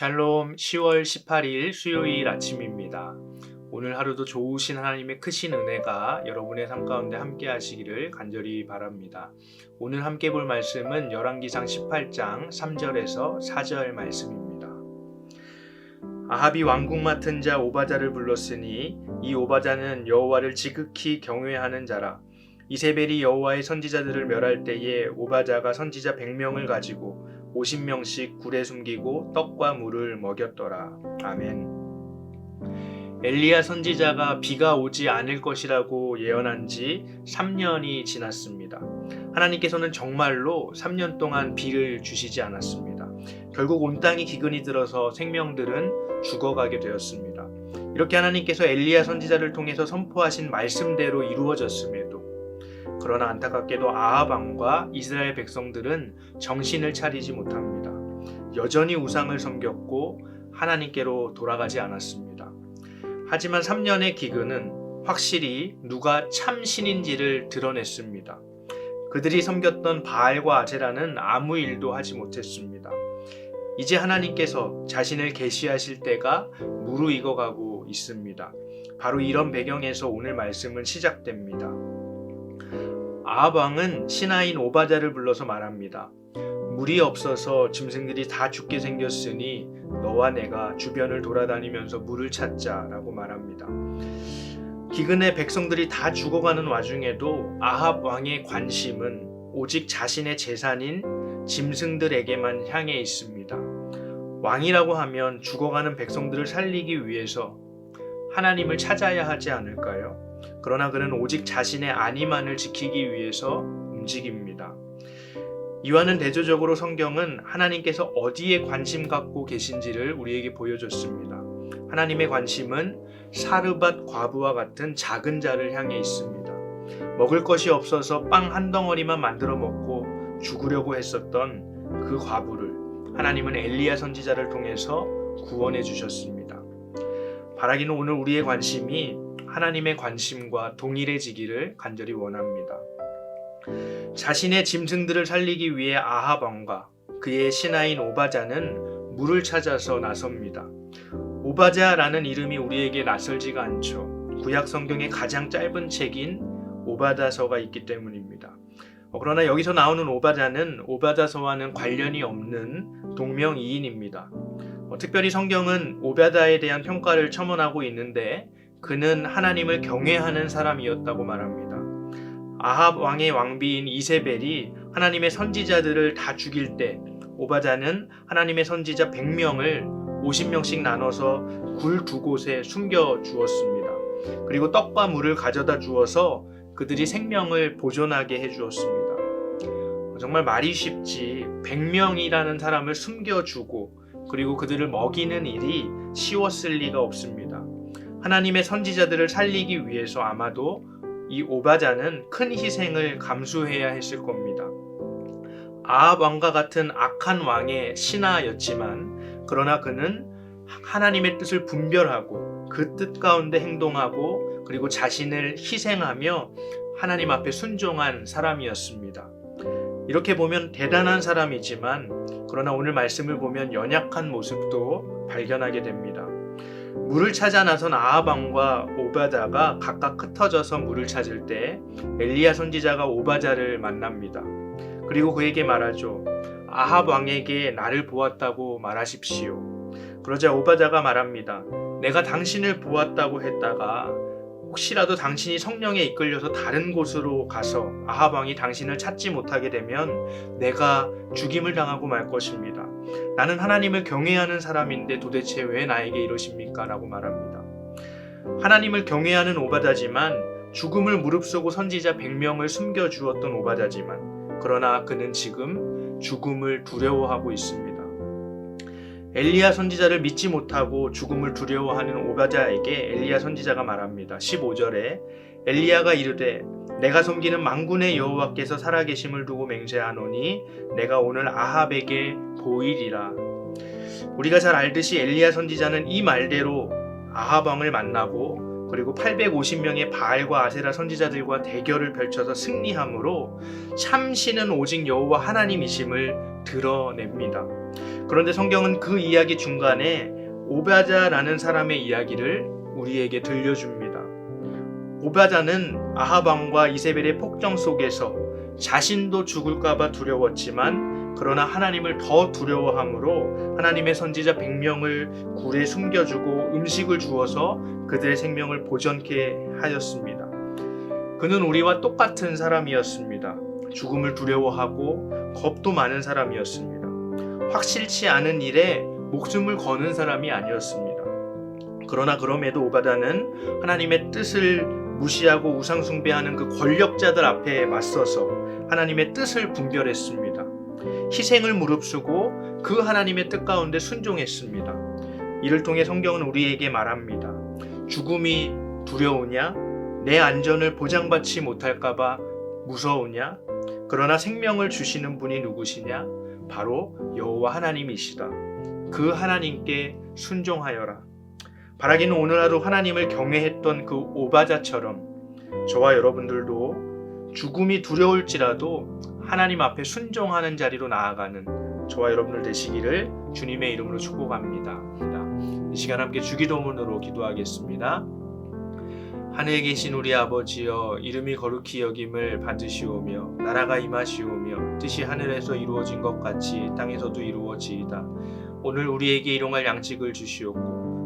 샬롬 10월 18일 수요일 아침입니다. 오늘 하루도 좋으신 하나님의 크신 은혜가 여러분의 삶 가운데 함께 하시기를 간절히 바랍니다. 오늘 함께 볼 말씀은 열왕기상 18장 3절에서 4절 말씀입니다. 아합이 왕국 맡은 자 오바자를 불렀으니 이 오바자는 여호와를 지극히 경외하는 자라. 이세벨이 여호와의 선지자들을 멸할 때에 오바자가 선지자 100명을 가지고 50명씩 굴에 숨기고 떡과 물을 먹였더라. 아멘. 엘리야 선지자가 비가 오지 않을 것이라고 예언한 지 3년이 지났습니다. 하나님께서는 정말로 3년 동안 비를 주시지 않았습니다. 결국 온 땅이 기근이 들어서 생명들은 죽어가게 되었습니다. 이렇게 하나님께서 엘리야 선지자를 통해서 선포하신 말씀대로 이루어졌음에도 그러나 안타깝게도 아합 왕과 이스라엘 백성들은 정신을 차리지 못합니다. 여전히 우상을 섬겼고 하나님께로 돌아가지 않았습니다. 하지만 3년의 기근은 확실히 누가 참 신인지를 드러냈습니다. 그들이 섬겼던 바알과 아제라는 아무 일도 하지 못했습니다. 이제 하나님께서 자신을 계시하실 때가 무르익어가고 있습니다. 바로 이런 배경에서 오늘 말씀은 시작됩니다. 아합 왕은 신하인 오바자를 불러서 말합니다. 물이 없어서 짐승들이 다 죽게 생겼으니 너와 내가 주변을 돌아다니면서 물을 찾자라고 말합니다. 기근에 백성들이 다 죽어가는 와중에도 아합 왕의 관심은 오직 자신의 재산인 짐승들에게만 향해 있습니다. 왕이라고 하면 죽어가는 백성들을 살리기 위해서 하나님을 찾아야 하지 않을까요? 그러나 그는 오직 자신의 안위만을 지키기 위해서 움직입니다. 이와는 대조적으로 성경은 하나님께서 어디에 관심 갖고 계신지를 우리에게 보여줬습니다. 하나님의 관심은 사르밧 과부와 같은 작은 자를 향해 있습니다. 먹을 것이 없어서 빵 한 덩어리만 만들어 먹고 죽으려고 했었던 그 과부를 하나님은 엘리야 선지자를 통해서 구원해 주셨습니다. 바라기는 오늘 우리의 관심이 하나님의 관심과 동일해지기를 간절히 원합니다. 자신의 짐승들을 살리기 위해 아합 왕과 그의 신하인 오바자는 물을 찾아서 나섭니다. 오바자라는 이름이 우리에게 낯설지가 않죠. 구약 성경의 가장 짧은 책인 오바다서가 있기 때문입니다. 어, 그러나 여기서 나오는 오바자는 오바다서와는 관련이 없는 동명이인입니다. 어, 특별히 성경은 오바다에 대한 평가를 첨언하고 있는데 그는 하나님을 경외하는 사람이었다고 말합니다. 아합 왕의 왕비인 이세벨이 하나님의 선지자들을 다 죽일 때 오바자는 하나님의 선지자 100명을 50명씩 나눠서 굴 두 곳에 숨겨 주었습니다. 그리고 떡과 물을 가져다 주어서 그들이 생명을 보존하게 해 주었습니다. 정말 말이 쉽지 100명이라는 사람을 숨겨주고 그리고 그들을 먹이는 일이 쉬웠을 리가 없습니다. 하나님의 선지자들을 살리기 위해서 아마도 이 오바자는 큰 희생을 감수해야 했을 겁니다. 아합 왕과 같은 악한 왕의 신하였지만 그러나 그는 하나님의 뜻을 분별하고 그 뜻 가운데 행동하고 그리고 자신을 희생하며 하나님 앞에 순종한 사람이었습니다. 이렇게 보면 대단한 사람이지만 그러나 오늘 말씀을 보면 연약한 모습도 발견하게 됩니다. 물을 찾아 나선 아하방과 오바자가 각각 흩어져서 물을 찾을 때 엘리야 선지자가 오바자를 만납니다. 그리고 그에게 말하죠. 아합 왕에게 나를 보았다고 말하십시오. 그러자 오바자가 말합니다. 내가 당신을 보았다고 했다가 혹시라도 당신이 성령에 이끌려서 다른 곳으로 가서 아합 왕이 당신을 찾지 못하게 되면 내가 죽임을 당하고 말 것입니다. 나는 하나님을 경외하는 사람인데 도대체 왜 나에게 이러십니까? 라고 말합니다. 하나님을 경외하는 오바다지만 죽음을 무릅쓰고 선지자 100명을 숨겨 주었던 오바다지만 그러나 그는 지금 죽음을 두려워하고 있습니다. 엘리야 선지자를 믿지 못하고 죽음을 두려워하는 오바자에게 엘리야 선지자가 말합니다. 15절에 엘리야가 이르되 내가 섬기는 망군의 여호와께서 살아계심을 두고 맹세하노니 내가 오늘 아합에게 보이리라. 우리가 잘 알듯이 엘리야 선지자는 이 말대로 아합 왕을 만나고 그리고 850명의 바알과 아세라 선지자들과 대결을 펼쳐서 승리함으로 참신은 오직 여호와 하나님이심을 드러냅니다. 그런데 성경은 그 이야기 중간에 오바자라는 사람의 이야기를 우리에게 들려줍니다. 오바자는 아합 왕과 이세벨의 폭정 속에서 자신도 죽을까봐 두려웠지만 그러나 하나님을 더 두려워함으로 하나님의 선지자 100명을 굴에 숨겨주고 음식을 주어서 그들의 생명을 보전케 하였습니다. 그는 우리와 똑같은 사람이었습니다. 죽음을 두려워하고 겁도 많은 사람이었습니다. 확실치 않은 일에 목숨을 거는 사람이 아니었습니다. 그러나 그럼에도 오바다는 하나님의 뜻을 무시하고 우상숭배하는 그 권력자들 앞에 맞서서 하나님의 뜻을 분별했습니다. 희생을 무릅쓰고 그 하나님의 뜻 가운데 순종했습니다. 이를 통해 성경은 우리에게 말합니다. 죽음이 두려우냐? 내 안전을 보장받지 못할까봐 무서우냐? 그러나 생명을 주시는 분이 누구시냐? 바로 여호와 하나님이시다. 그 하나님께 순종하여라. 바라기는 오늘 하루 하나님을 경외했던 그 오바자처럼 저와 여러분들도 죽음이 두려울지라도 하나님 앞에 순종하는 자리로 나아가는 저와 여러분들 되시기를 주님의 이름으로 축복합니다. 이 시간 함께 주기도문으로 기도하겠습니다. 하늘에 계신 우리 아버지여 이름이 거룩히 여김을 받으시오며 나라가 임하시오며 뜻이 하늘에서 이루어진 것 같이 땅에서도 이루어지이다. 오늘 우리에게 일용할 양식을 주시옵고